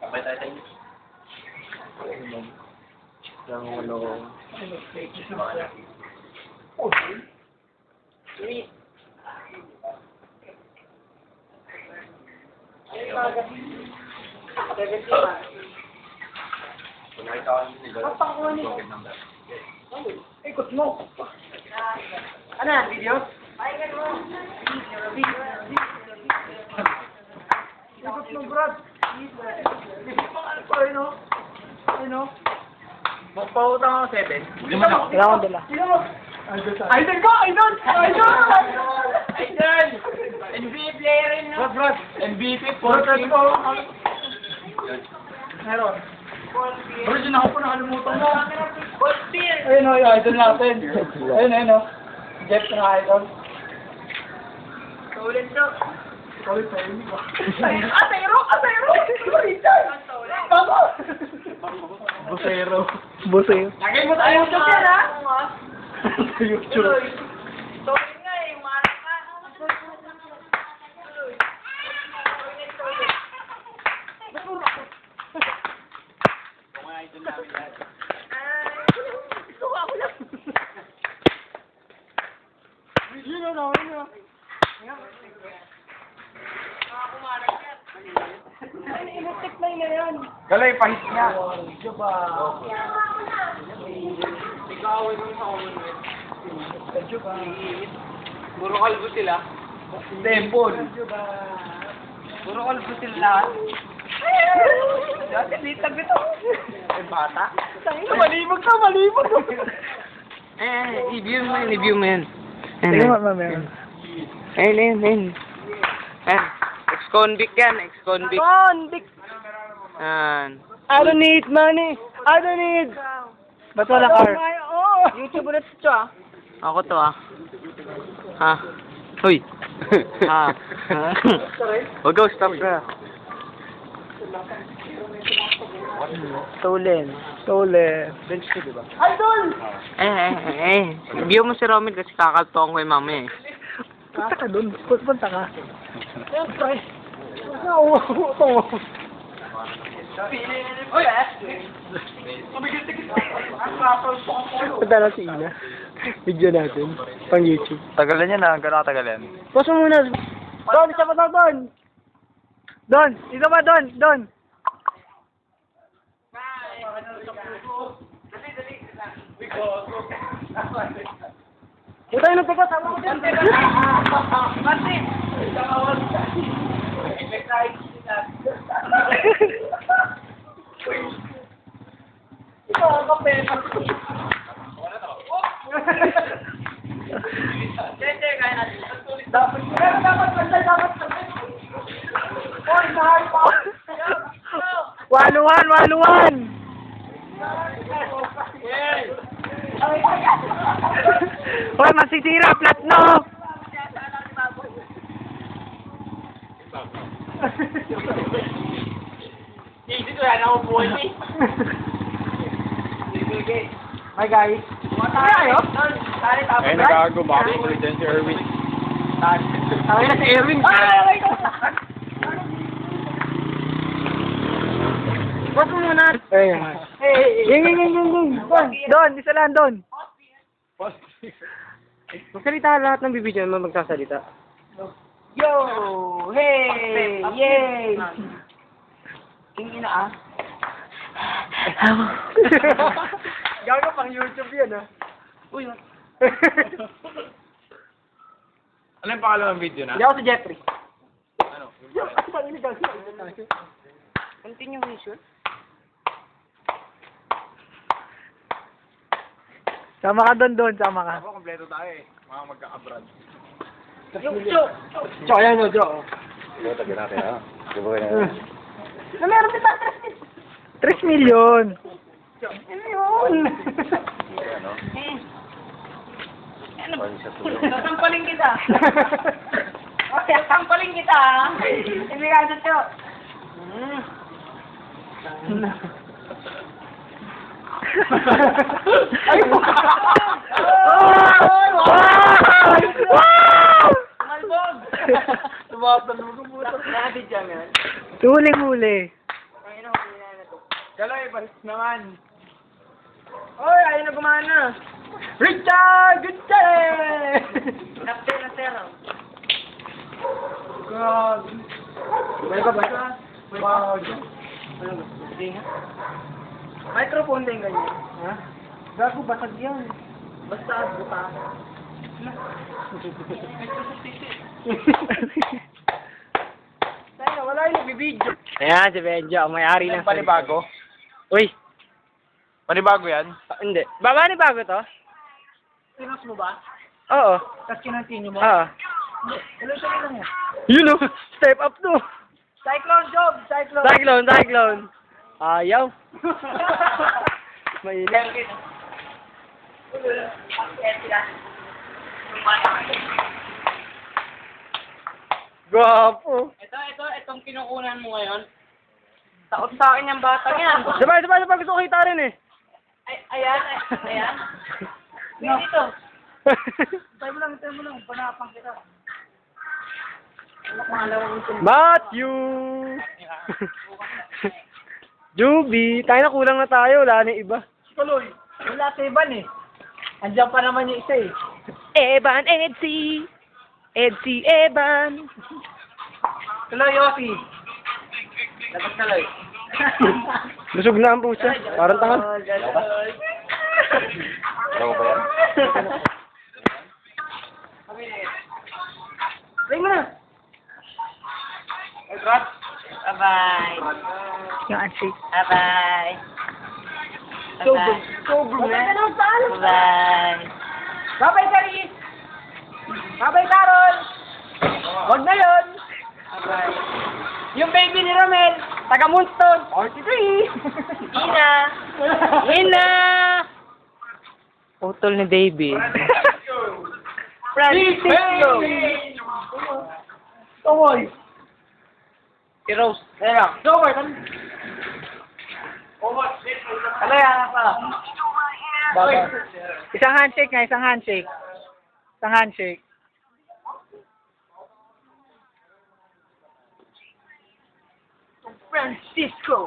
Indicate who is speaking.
Speaker 1: Kapay tayo sa inyo.
Speaker 2: Ano,
Speaker 1: nila, pocket number.
Speaker 2: ikot mo. Ano yan, video? Ikot mo, Brad. Ano oh.
Speaker 1: Magpautang ako 7. Hindi mo na.
Speaker 2: Kailangan ko dala. Idol ko! Idol! Idol!
Speaker 1: Idol! NBA player rin, no?
Speaker 2: Brad, Brad.
Speaker 1: MVP,
Speaker 2: Brad,
Speaker 1: 14.
Speaker 2: ko. Meron. Brad, yun ako po nakalimutan mo. Ayun o, yung idol natin. Ayun, ayun o. Jeff na idol.
Speaker 1: Ulit, bro.
Speaker 2: Sorry, sorry.
Speaker 1: Asero! Asero!
Speaker 2: Tama! Busero. Busero.
Speaker 1: Lagay mo sa YouTube yan, ha?
Speaker 2: Sa YouTube.
Speaker 1: Sorry nga eh, umarap ka. Mga idol namin lahat.
Speaker 2: Yun o, namin yun.
Speaker 1: Galay, pahit niya.
Speaker 2: Diba?
Speaker 1: Ikaw, nung sa Commonwealth. Puro kalbo sila. Temple. Puro kalbo sila lahat. Dati litag ito. Ay, bata.
Speaker 2: Malibog ka, malibog ka.
Speaker 3: Eh, i-view mo yun, i-view mo yun.
Speaker 2: Sige, mamaya.
Speaker 3: Ayun, ayun, ayun. Ayan. Ex-convict yan, ex-convict.
Speaker 2: Convict!
Speaker 3: Yan.
Speaker 2: I don't need money. I don't need. Ba't wala car? YouTube ulit ito ah.
Speaker 3: Ako to ah. Ha? Hoy. ha? Huwag go, stop ka.
Speaker 2: Stolen. Stolen. Bench ko, diba? Idol!
Speaker 3: Eh, eh, eh, eh. View mo si Romel kasi kakaltuan ko yung mami eh.
Speaker 2: Punta ka dun. Punta ka. Siyempre. Oo, ito.
Speaker 1: Uy, eh!
Speaker 2: Punta na si Ina. Video natin. Pang YouTube.
Speaker 1: Tagalan niya na, gano'n katagalan?
Speaker 2: Pause mo muna. Don, isa pa Don. Don, isa pa, Don, Don. Puta yun, nagpapa, sama ko dyan. Ikaw, ang kape. Dapat, pero dapat, dapat, dapat, dapat. Oy, mahal pa. Waluan, waluan. Hoy, masisira, platno.
Speaker 1: Hindi ko yan ako buhay eh.
Speaker 2: Hi guys. Tayo? Tayo.
Speaker 1: Eh, nagago ba? Dyan si Erwin.
Speaker 2: Tayo na si Erwin. Ay, Bas mo muna. Eh, hey, ging, ging, ging, ging, ging. Doon, doon, isa lang doon. Magsalita lahat ng bibidyo mo magsasalita. Yo! Hey! Yay! Tingin na ah. Gago pang YouTube yan ah. Uy,
Speaker 1: Ano yung pangalan ng video na?
Speaker 2: Hindi ako si Jeffrey.
Speaker 1: Ano?
Speaker 2: Continuation? Sama ka doon doon, sama ka.
Speaker 1: Ako, kompleto tayo eh. Mga magka-abroad.
Speaker 2: Jo! Jo, yan o, Jo.
Speaker 1: Ito, tagyan natin ha. Subukin
Speaker 2: Na meron kita 3 million. 3 million.
Speaker 1: Ano?
Speaker 4: Sasampalin kita. Okay, sasampalin kita. Hindi ka ito.
Speaker 2: Ay!
Speaker 4: Malbog.
Speaker 1: Tumatalo ko puta.
Speaker 3: Nabi dyan yan.
Speaker 2: Huli-huli.
Speaker 1: Galoy, balik naman.
Speaker 3: Oy, ayaw na gumana.
Speaker 1: Richard Gutierrez!
Speaker 3: Napte na sir.
Speaker 1: God. Balik ka, balik ka. Wow.
Speaker 3: Microphone din ganyan.
Speaker 1: Ha?
Speaker 3: Gago, basag yan. Basta, buta. Tayo, wala yung nagbibidyo.
Speaker 2: Ayan, si Benjo, ang may-ari ng...
Speaker 1: Panibago?
Speaker 2: Uy,
Speaker 1: Panibago yan?
Speaker 2: ah, hindi. Baba ni bago to?
Speaker 3: Pinos mo ba?
Speaker 2: Oo.
Speaker 3: Tapos kinantinyo mo?
Speaker 2: Oo.
Speaker 3: Ilan siya lang yan?
Speaker 2: Yun o, step up to.
Speaker 3: Cyclone job, cyclone.
Speaker 2: Cyclone, cyclone. Ayaw. Mainit. Gwapo.
Speaker 3: Ito, ito, itong kinukunan mo ngayon. Takot sa akin yung batang yan.
Speaker 2: Sabay, sabay, sabay. Gusto ko kita rin eh.
Speaker 3: Ay, ayan, ay, ayan. No. Dito. Tayo mo lang, tayo mo lang. Panapang kita. Ano ito?
Speaker 2: Matthew! Juby, tayo na kulang na tayo. Wala na yung iba.
Speaker 3: Tuloy. Wala sa iban eh. Andiyan pa naman yung isa eh.
Speaker 2: Evan, Edsy. Edsy, Evan.
Speaker 3: Tuloy, Yossi. Dapat tuloy.
Speaker 2: Busog na ang pusa. Parang tangan.
Speaker 1: Alam mo ba yan?
Speaker 2: Handshake.
Speaker 3: Bye-bye.
Speaker 1: Sober. Sober,
Speaker 3: Bye-bye.
Speaker 1: man.
Speaker 3: Bye-bye. Bye-bye, Charis. Bye-bye, Carol. Wag na yun. Bye-bye. Yung baby ni Romel, taga Moonstone, 43. Ina.
Speaker 2: Ina! Utol ni David.
Speaker 3: Francisco.
Speaker 1: Tomoy.
Speaker 3: Si Rose. Ayan lang. Kan? Yan pa?
Speaker 1: Baba.
Speaker 2: Isang handshake nga, isang handshake. Isang handshake.
Speaker 3: Francisco.